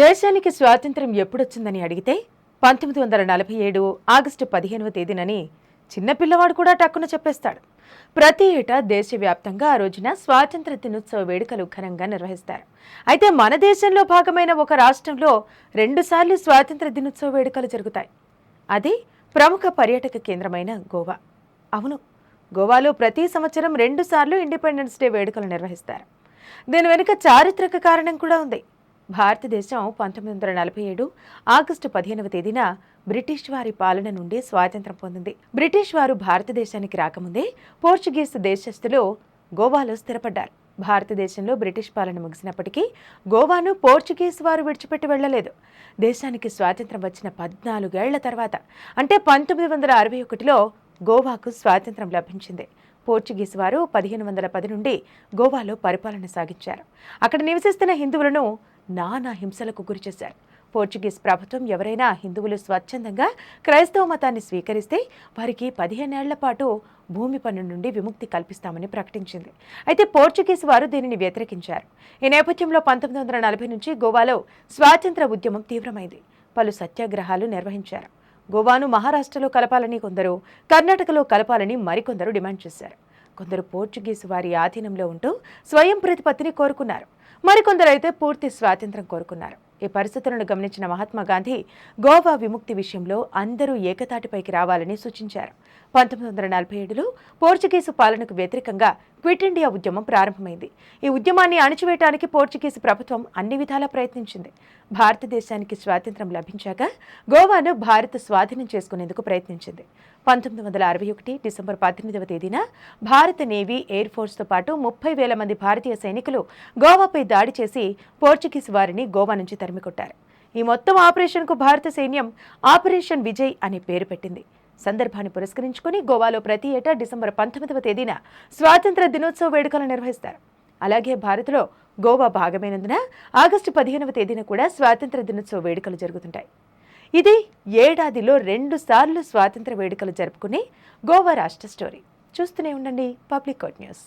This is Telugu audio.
దేశానికి స్వాతంత్ర్యం ఎప్పుడొచ్చిందని అడిగితే పంతొమ్మిది వందల నలభై ఏడు ఆగస్టు పదిహేనవ తేదీనని చిన్నపిల్లవాడు కూడా టక్కున చెప్పేస్తాడు. ప్రతి ఏటా దేశవ్యాప్తంగా ఆ రోజున స్వాతంత్ర దినోత్సవ వేడుకలు ఘనంగా నిర్వహిస్తారు. అయితే మన దేశంలో భాగమైన ఒక రాష్ట్రంలో రెండుసార్లు స్వాతంత్ర దినోత్సవ వేడుకలు జరుగుతాయి. అది ప్రముఖ పర్యాటక కేంద్రమైన గోవా. అవును గోవాలో ప్రతి సంవత్సరం రెండుసార్లు ఇండిపెండెన్స్ డే వేడుకలు నిర్వహిస్తారు. దీని వెనుక చారిత్రక కారణం కూడా ఉంది. భారతదేశం పంతొమ్మిది వందల నలభై ఏడు ఆగస్టు పదిహేనవ తేదీన బ్రిటిష్ వారి పాలన నుండి స్వాతంత్రం పొందింది. బ్రిటిష్ వారు భారతదేశానికి రాకముందే పోర్చుగీస్ దేశస్థులు గోవాలో స్థిరపడ్డారు. భారతదేశంలో బ్రిటిష్ పాలన ముగిసినప్పటికీ గోవాను పోర్చుగీస్ వారు విడిచిపెట్టి వెళ్ళలేదు. దేశానికి స్వాతంత్రం వచ్చిన పద్నాలుగేళ్ళ తర్వాత అంటే పంతొమ్మిది వందల అరవై ఒకటిలో గోవాకు స్వాతంత్రం లభించింది. పోర్చుగీస్ వారు పదిహేను వందల పది నుండి గోవాలో పరిపాలన సాగించారు. అక్కడ నివసిస్తున్న హిందువులను నానా హింసలకు గురిచేశారు పోర్చుగీస్ ప్రభుత్వం ఎవరైనా హిందువులు స్వచ్ఛందంగా క్రైస్తవ మతాన్ని స్వీకరిస్తే వారికి పదిహేనేళ్ళ పాటు భూమి పన్ను నుండి విముక్తి కల్పిస్తామని ప్రకటించింది. అయితే పోర్చుగీస్ వారు దీనిని వ్యతిరేకించారు. ఈ నేపథ్యంలో పంతొమ్మిది వందల నలభై నుంచి గోవాలో స్వాతంత్ర ఉద్యమం తీవ్రమైంది. పలు సత్యాగ్రహాలు నిర్వహించారు. గోవాను మహారాష్ట్రలో కలపాలని కొందరు కర్ణాటకలో కలపాలని మరికొందరు డిమాండ్ చేశారు. కొందరు పోర్చుగీసు వారి ఆధీనంలో ఉంటూ స్వయం ప్రతిపత్తిని కోరుకున్నారు. మరికొందరు అయితే పూర్తి స్వాతంత్రం కోరుకున్నారు. ఈ పరిస్థితులను గమనించిన మహాత్మా గాంధీ గోవా విముక్తి విషయంలో అందరూ ఏకతాటిపైకి రావాలని సూచించారు. పంతొమ్మిది వందల నలభై ఏడులో పోర్చుగీసు పాలనకు వ్యతిరేకంగా క్విట్ ఇండియా ఉద్యమం ప్రారంభమైంది. ఈ ఉద్యమాన్ని అణచివేయడానికి పోర్చుగీసు ప్రభుత్వం అన్ని విధాలా ప్రయత్నించింది. భారతదేశానికి స్వాతంత్రం లభించాక గోవాను భారత్ స్వాధీనం చేసుకునేందుకు ప్రయత్నించింది. పంతొమ్మిది వందల అరవై ఒకటి డిసెంబర్ పద్దెనిమిదవ తేదీన భారత నేవీ ఎయిర్ ఫోర్స్తో పాటు ముప్పై వేల మంది భారతీయ సైనికులు గోవాపై దాడి చేసి పోర్చుగీస్ వారిని గోవా నుంచి తరిమికొట్టారు. ఈ మొత్తం ఆపరేషన్కు భారత సైన్యం ఆపరేషన్ విజయ్ అనే పేరు పెట్టింది. సందర్భాన్ని పురస్కరించుకుని గోవాలో ప్రతి ఏటా డిసెంబర్ పంతొమ్మిదవ తేదీన స్వాతంత్ర దినోత్సవ వేడుకలు నిర్వహిస్తారు. అలాగే భారత్లో గోవా భాగమైనందున ఆగస్టు పదిహేనవ తేదీన కూడా స్వాతంత్ర దినోత్సవ వేడుకలు జరుగుతుంటాయి. ఇది ఏడాదిలో రెండు సార్లు స్వాతంత్ర వేడుకలు జరుపుకునే గోవా రాష్ట్ర స్టోరీ. చూస్తూనే ఉండండి పబ్లిక్ కోట్ న్యూస్.